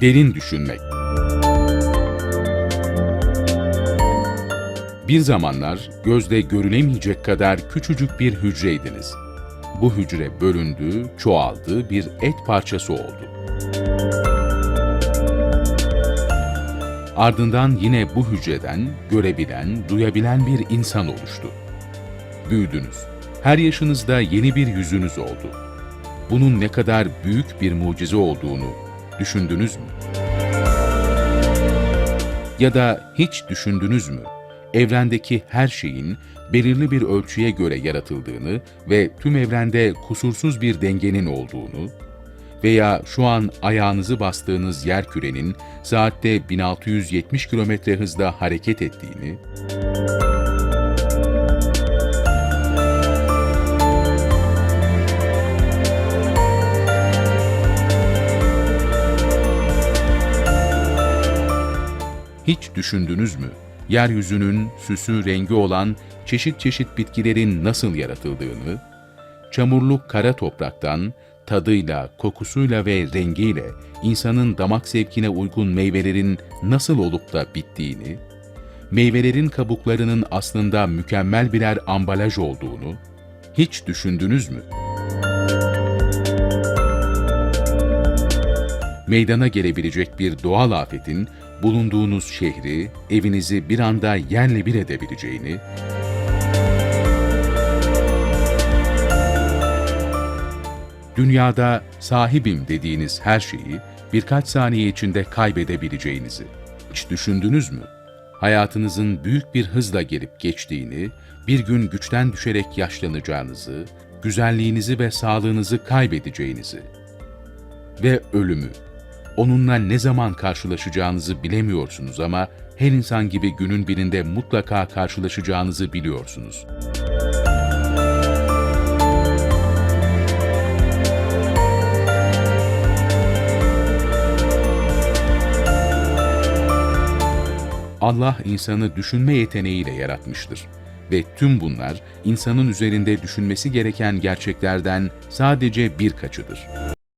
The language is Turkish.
Derin düşünmek. Bir zamanlar gözde görülemeyecek kadar küçücük bir hücreydiniz. Bu hücre bölündü, çoğaldı, bir et parçası oldu. Ardından yine bu hücreden görebilen, duyabilen bir insan oluştu. Büyüdünüz. Her yaşınızda yeni bir yüzünüz oldu. Bunun ne kadar büyük bir mucize olduğunu düşündünüz mü? Ya da hiç düşündünüz mü? Evrendeki her şeyin belirli bir ölçüye göre yaratıldığını ve tüm evrende kusursuz bir dengenin olduğunu veya şu an ayağınızı bastığınız yer kürenin saatte 1670 km hızla hareket ettiğini, Hiç düşündünüz mü? Yeryüzünün süsü rengi olan çeşit çeşit bitkilerin nasıl yaratıldığını, çamurlu kara topraktan tadıyla, kokusuyla ve rengiyle insanın damak zevkine uygun meyvelerin nasıl olup da bittiğini, meyvelerin kabuklarının aslında mükemmel birer ambalaj olduğunu hiç düşündünüz mü? Meydana gelebilecek bir doğal afetin bulunduğunuz şehri, evinizi bir anda yerle bir edebileceğini, dünyada sahibim dediğiniz her şeyi birkaç saniye içinde kaybedebileceğinizi hiç düşündünüz mü? Hayatınızın büyük bir hızla gelip geçtiğini, bir gün güçten düşerek yaşlanacağınızı, güzelliğinizi ve sağlığınızı kaybedeceğinizi ve ölümü. Onunla ne zaman karşılaşacağınızı bilemiyorsunuz ama her insan gibi günün birinde mutlaka karşılaşacağınızı biliyorsunuz. Allah insanı düşünme yeteneğiyle yaratmıştır ve tüm bunlar insanın üzerinde düşünmesi gereken gerçeklerden sadece birkaçıdır.